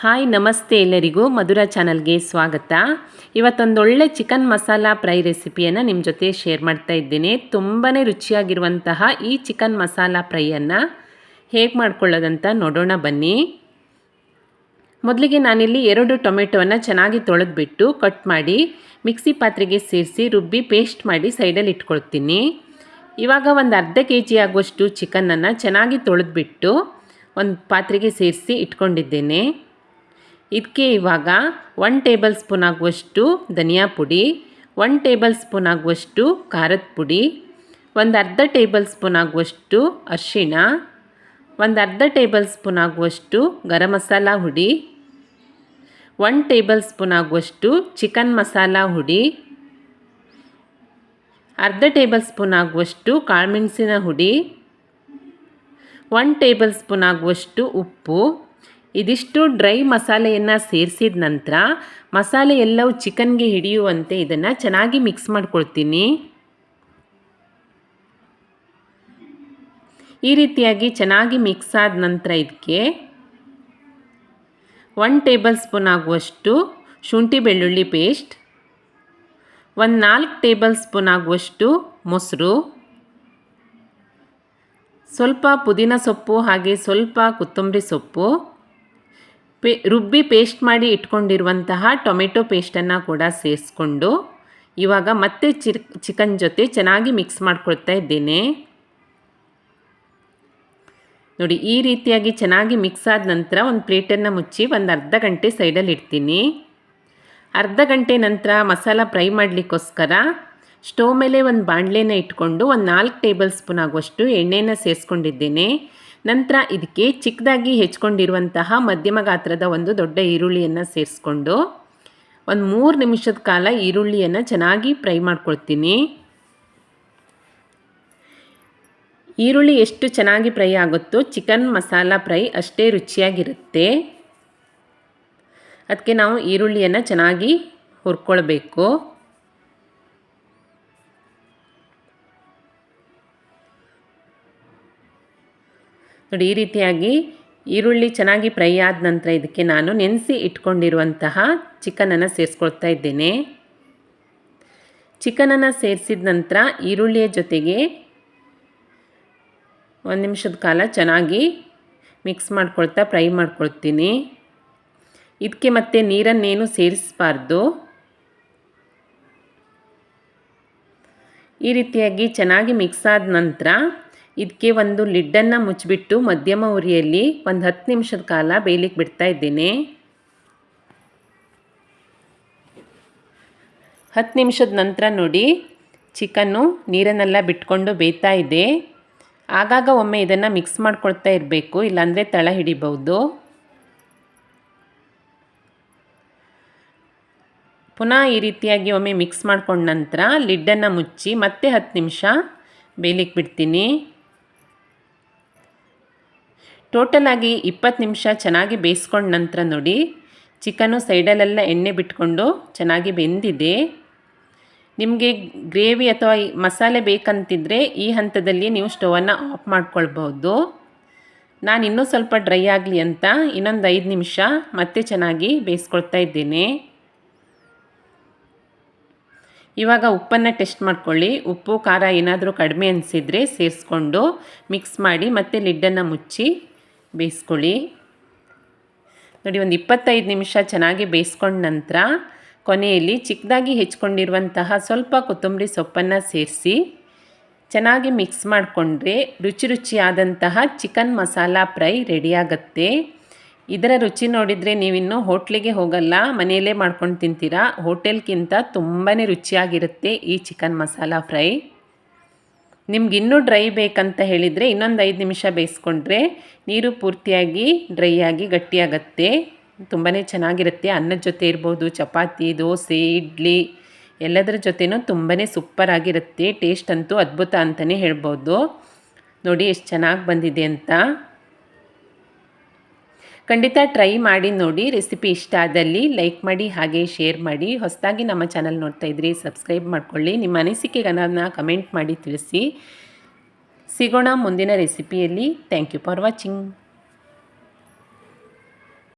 Hi, ನಮಸ್ತೆ ಎಲ್ಲರಿಗೂ. ಮಧುರ ಚಾನಲ್ಗೆ ಸ್ವಾಗತ. ಇವತ್ತೊಂದೊಳ್ಳೆ ಚಿಕನ್ ಮಸಾಲ ಫ್ರೈ ರೆಸಿಪಿಯನ್ನು ನಿಮ್ಮ ಜೊತೆ ಶೇರ್ ಮಾಡ್ತಾ ಇದ್ದೇನೆ. ತುಂಬಾ ರುಚಿಯಾಗಿರುವಂತಹ ಈ ಚಿಕನ್ ಮಸಾಲ ಫ್ರೈಯನ್ನು ಹೇಗೆ ಮಾಡ್ಕೊಳ್ಳೋದಂತ ನೋಡೋಣ ಬನ್ನಿ. ಮೊದಲಿಗೆ ನಾನಿಲ್ಲಿ ಎರಡು ಟೊಮೆಟೊವನ್ನು ಚೆನ್ನಾಗಿ ತೊಳೆದ್ಬಿಟ್ಟು ಕಟ್ ಮಾಡಿ ಮಿಕ್ಸಿ ಪಾತ್ರೆಗೆ ಸೇರಿಸಿ ರುಬ್ಬಿ ಪೇಸ್ಟ್ ಮಾಡಿ ಸೈಡಲ್ಲಿ ಇಟ್ಕೊಳ್ತೀನಿ. ಇವಾಗ ಒಂದು ಅರ್ಧ ಕೆ ಜಿ ಆಗುವಷ್ಟು ಚಿಕನನ್ನು ಚೆನ್ನಾಗಿ ತೊಳೆದ್ಬಿಟ್ಟು ಒಂದು ಪಾತ್ರೆಗೆ ಸೇರಿಸಿ ಇಟ್ಕೊಂಡಿದ್ದೇನೆ. ಇದಕ್ಕೆ ಇವಾಗ ಒನ್ ಟೇಬಲ್ ಸ್ಪೂನ್ ಆಗುವಷ್ಟು ಧನಿಯಾ ಪುಡಿ ಒನ್ ಟೇಬಲ್ ಸ್ಪೂನ್ ಆಗುವಷ್ಟು ಖಾರದ ಪುಡಿ, ಒಂದು ಅರ್ಧ ಟೇಬಲ್ ಸ್ಪೂನ್ ಆಗುವಷ್ಟು ಅರಿಶಿಣ, ಒಂದು ಅರ್ಧ ಟೇಬಲ್ ಸ್ಪೂನ್ ಆಗುವಷ್ಟು ಗರಂ ಮಸಾಲ ಹುಡಿ ಒನ್ ಟೇಬಲ್ ಸ್ಪೂನ್ ಆಗುವಷ್ಟು ಚಿಕನ್ ಮಸಾಲ ಹುಡಿ, ಅರ್ಧ ಟೇಬಲ್ ಸ್ಪೂನ್ ಆಗುವಷ್ಟು ಕಾಳುಮೆಣಸಿನ ಹುಡಿ ಒನ್ ಟೇಬಲ್ ಸ್ಪೂನ್ ಆಗುವಷ್ಟು ಉಪ್ಪು ಇದಿಷ್ಟು ಡ್ರೈ ಮಸಾಲೆಯನ್ನು ಸೇರಿಸಿದ ನಂತರ ಮಸಾಲೆ ಎಲ್ಲವೂ ಚಿಕನ್ಗೆ ಹಿಡಿಯುವಂತೆ ಇದನ್ನು ಚೆನ್ನಾಗಿ ಮಿಕ್ಸ್ ಮಾಡ್ಕೊಳ್ತೀನಿ. ಈ ರೀತಿಯಾಗಿ ಚೆನ್ನಾಗಿ ಮಿಕ್ಸ್ ಆದ ನಂತರ ಇದಕ್ಕೆ ಒನ್ ಟೇಬಲ್ ಸ್ಪೂನ್ ಆಗುವಷ್ಟು ಶುಂಠಿ ಬೆಳ್ಳುಳ್ಳಿ ಪೇಸ್ಟ್ ಒಂದು ನಾಲ್ಕು ಟೇಬಲ್ ಸ್ಪೂನ್ ಆಗುವಷ್ಟು ಮೊಸರು, ಸ್ವಲ್ಪ ಪುದೀನ ಸೊಪ್ಪು ಹಾಗೆ ಸ್ವಲ್ಪ ಕೊತ್ತಂಬರಿ ಸೊಪ್ಪು ಪೇ, ರುಬ್ಬಿ ಪೇಸ್ಟ್ ಮಾಡಿ ಇಟ್ಕೊಂಡಿರುವಂತಹ ಟೊಮೆಟೊ ಪೇಸ್ಟನ್ನು ಕೂಡ ಸೇರಿಸ್ಕೊಂಡು ಇವಾಗ ಮತ್ತೆ ಚಿರ್, ಚಿಕನ್ ಜೊತೆ ಚೆನ್ನಾಗಿ ಮಿಕ್ಸ್ ಮಾಡ್ಕೊಳ್ತಾ ಇದ್ದೇನೆ. ನೋಡಿ, ಈ ರೀತಿಯಾಗಿ ಚೆನ್ನಾಗಿ ಮಿಕ್ಸ್ ಆದ ನಂತರ ಒಂದು ಪ್ಲೇಟನ್ನು ಮುಚ್ಚಿ ಒಂದು ಅರ್ಧ ಗಂಟೆ ಸೈಡಲ್ಲಿ ಇಡ್ತೀನಿ. ಅರ್ಧ ಗಂಟೆ ನಂತರ ಮಸಾಲ ಫ್ರೈ ಮಾಡಲಿಕ್ಕೋಸ್ಕರ ಸ್ಟೋವ್ ಮೇಲೆ ಒಂದು ಬಾಣಲೆನ ಇಟ್ಕೊಂಡು ಒಂದು ನಾಲ್ಕು ಟೇಬಲ್ ಸ್ಪೂನ್ ಆಗುವಷ್ಟು ಎಣ್ಣೆನ ಸೇರಿಸ್ಕೊಂಡಿದ್ದೇನೆ. ನಂತರ ಇದಕ್ಕೆ ಚಿಕ್ಕದಾಗಿ ಹೆಚ್ಕೊಂಡಿರುವಂತಹ ಮಧ್ಯಮ ಗಾತ್ರದ ಒಂದು ದೊಡ್ಡ ಈರುಳ್ಳಿಯನ್ನು ಸೇರಿಸ್ಕೊಂಡು ಒಂದು ಮೂರು ನಿಮಿಷದ ಕಾಲ ಈರುಳ್ಳಿಯನ್ನು ಚೆನ್ನಾಗಿ ಫ್ರೈ ಮಾಡ್ಕೊಳ್ತೀನಿ. ಈರುಳ್ಳಿ ಎಷ್ಟು ಚೆನ್ನಾಗಿ ಫ್ರೈ ಆಗುತ್ತೋ ಚಿಕನ್ ಮಸಾಲ ಫ್ರೈ ಅಷ್ಟೇ ರುಚಿಯಾಗಿರುತ್ತೆ. ಅದಕ್ಕೆ ನಾವು ಈರುಳ್ಳಿಯನ್ನು ಚೆನ್ನಾಗಿ ಹುರ್ಕೊಳ್ಬೇಕು. ನೋಡಿ, ಈ ರೀತಿಯಾಗಿ ಈರುಳ್ಳಿ ಚೆನ್ನಾಗಿ ಫ್ರೈ ಆದ ನಂತರ ಇದಕ್ಕೆ ನಾನು ನೆನೆಸಿ ಇಟ್ಕೊಂಡಿರುವಂತಹ ಚಿಕನನ್ನು ಸೇರಿಸ್ಕೊಳ್ತಾ ಇದ್ದೇನೆ. ಚಿಕನನ್ನು ಸೇರಿಸಿದ ನಂತರ ಈರುಳ್ಳಿಯ ಜೊತೆಗೆ ಒಂದು ನಿಮಿಷದ ಕಾಲ ಚೆನ್ನಾಗಿ ಮಿಕ್ಸ್ ಮಾಡ್ಕೊಳ್ತಾ ಫ್ರೈ ಮಾಡ್ಕೊಳ್ತೀನಿ. ಇದಕ್ಕೆ ಮತ್ತೆ ನೀರನ್ನೇನು ಸೇರಿಸಬಾರ್ದು. ಈ ರೀತಿಯಾಗಿ ಚೆನ್ನಾಗಿ ಮಿಕ್ಸ್ ಆದ ನಂತರ ಇದಕ್ಕೆ ಒಂದು ಲಿಡ್ಡನ್ನು ಮುಚ್ಚಿಬಿಟ್ಟು ಮಧ್ಯಮ ಉರಿಯಲ್ಲಿ ಒಂದು ಹತ್ತು ನಿಮಿಷದ ಕಾಲ ಬೇಯಲಿಕ್ಕೆ ಬಿಡ್ತಾ ಇದ್ದೇನೆ. ಹತ್ತು ನಿಮಿಷದ ನಂತರ ನೋಡಿ, ಚಿಕನ್ನು ನೀರನ್ನೆಲ್ಲ ಬಿಟ್ಕೊಂಡು ಬೇಯ್ತಾ ಇದೆ. ಆಗಾಗ ಒಮ್ಮೆ ಇದನ್ನು ಮಿಕ್ಸ್ ಮಾಡ್ಕೊಳ್ತಾ ಇರಬೇಕು, ಇಲ್ಲಾಂದರೆ ತಳ ಹಿಡಿಬಹುದು. ಪುನಃ ಈ ರೀತಿಯಾಗಿ ಒಮ್ಮೆ ಮಿಕ್ಸ್ ಮಾಡ್ಕೊಂಡ ನಂತರ ಲಿಡ್ಡನ್ನು ಮುಚ್ಚಿ ಮತ್ತೆ ಹತ್ತು ನಿಮಿಷ ಬೇಯಲಿಕ್ಕೆ ಬಿಡ್ತೀನಿ. ಟೋಟಲಾಗಿ ಇಪ್ಪತ್ತು ನಿಮಿಷ ಚೆನ್ನಾಗಿ ಬೇಯಿಸ್ಕೊಂಡ ನಂತರ ನೋಡಿ, ಚಿಕನು ಸೈಡಲ್ಲೆಲ್ಲ ಎಣ್ಣೆ ಬಿಟ್ಕೊಂಡು ಚೆನ್ನಾಗಿ ಬೆಂದಿದೆ. ನಿಮಗೆ ಗ್ರೇವಿ ಅಥವಾ ಮಸಾಲೆ ಬೇಕಂತಿದ್ರೆ ಈ ಹಂತದಲ್ಲಿ ನೀವು ಸ್ಟವನ್ನು ಆಫ್ ಮಾಡ್ಕೊಳ್ಬೋದು ನಾನು ಇನ್ನೂ ಸ್ವಲ್ಪ ಡ್ರೈ ಆಗಲಿ ಅಂತ ಇನ್ನೊಂದು ಐದು ನಿಮಿಷ ಮತ್ತೆ ಚೆನ್ನಾಗಿ ಬೇಯಿಸ್ಕೊಳ್ತಾ ಇದ್ದೇನೆ. ಇವಾಗ ಉಪ್ಪನ್ನು ಟೆಸ್ಟ್ ಮಾಡ್ಕೊಳ್ಳಿ. ಉಪ್ಪು, ಖಾರ ಏನಾದರೂ ಕಡಿಮೆ ಅನಿಸಿದರೆ ಸೇರಿಸ್ಕೊಂಡು ಮಿಕ್ಸ್ ಮಾಡಿ ಮತ್ತೆ ಲಿಡ್ಡನ್ನು ಮುಚ್ಚಿ ಬೇಯಿಸ್ಕೊಳ್ಳಿ. ನೋಡಿ, ಒಂದು ಇಪ್ಪತ್ತೈದು ನಿಮಿಷ ಚೆನ್ನಾಗಿ ಬೇಯಿಸ್ಕೊಂಡ ನಂತರ ಕೊನೆಯಲ್ಲಿ ಚಿಕ್ಕದಾಗಿ ಹೆಚ್ಕೊಂಡಿರುವಂತಹ ಸ್ವಲ್ಪ ಕೊತ್ತಂಬರಿ ಸೊಪ್ಪನ್ನು ಸೇರಿಸಿ ಚೆನ್ನಾಗಿ ಮಿಕ್ಸ್ ಮಾಡಿಕೊಂಡ್ರೆ ರುಚಿ ರುಚಿಯಾದಂತಹ ಚಿಕನ್ ಮಸಾಲ ಫ್ರೈ ರೆಡಿಯಾಗತ್ತೆ ಇದರ ರುಚಿ ನೋಡಿದರೆ ನೀವಿನ್ನೂ ಹೋಟ್ಲಿಗೆ ಹೋಗಲ್ಲ, ಮನೆಯಲ್ಲೇ ಮಾಡ್ಕೊಂಡು ತಿಂತೀರಾ? ಹೋಟೆಲ್ಗಿಂತ ತುಂಬಾ ರುಚಿಯಾಗಿರುತ್ತೆ ಈ ಚಿಕನ್ ಮಸಾಲ ಫ್ರೈ. ನಿಮ್ಗೆ ಇನ್ನೂ ಡ್ರೈ ಬೇಕಂತ ಹೇಳಿದರೆ ಇನ್ನೊಂದು ಐದು ನಿಮಿಷ ಬೇಯಿಸ್ಕೊಂಡ್ರೆ ನೀರು ಪೂರ್ತಿಯಾಗಿ ಡ್ರೈ ಆಗಿ ಗಟ್ಟಿಯಾಗತ್ತೆ. ತುಂಬಾ ಚೆನ್ನಾಗಿರುತ್ತೆ. ಅನ್ನದ ಜೊತೆ ಇರ್ಬೋದು, ಚಪಾತಿ, ದೋಸೆ, ಇಡ್ಲಿ, ಎಲ್ಲದರ ಜೊತೆನೂ ತುಂಬಾ ಸೂಪರಾಗಿರುತ್ತೆ. ಟೇಸ್ಟ್ ಅಂತೂ ಅದ್ಭುತ ಅಂತಲೇ ಹೇಳ್ಬೋದು. ನೋಡಿ, ಎಷ್ಟು ಚೆನ್ನಾಗಿ ಬಂದಿದೆ ಅಂತ. ಖಂಡಿತ ಟ್ರೈ ಮಾಡಿ ನೋಡಿ ರೆಸಿಪಿ ಇಷ್ಟ ಆದಲ್ಲಿ ಲೈಕ್ ಮಾಡಿ, ಹಾಗೆ ಶೇರ್ ಮಾಡಿ. ಹೊಸದಾಗಿ ನಮ್ಮ ಚಾನಲ್ ನೋಡ್ತಾ ಇದ್ರಿ ಸಬ್ಸ್ಕ್ರೈಬ್ ಮಾಡ್ಕೊಳ್ಳಿ. ನಿಮ್ಮ ಅನಿಸಿಕೆಗಳನ್ನು ಕಮೆಂಟ್ ಮಾಡಿ ತಿಳಿಸಿ. ಸಿಗೋಣ ಮುಂದಿನ ರೆಸಿಪಿಯಲ್ಲಿ ಥ್ಯಾಂಕ್ ಯು ಫಾರ್ ವಾಚಿಂಗ್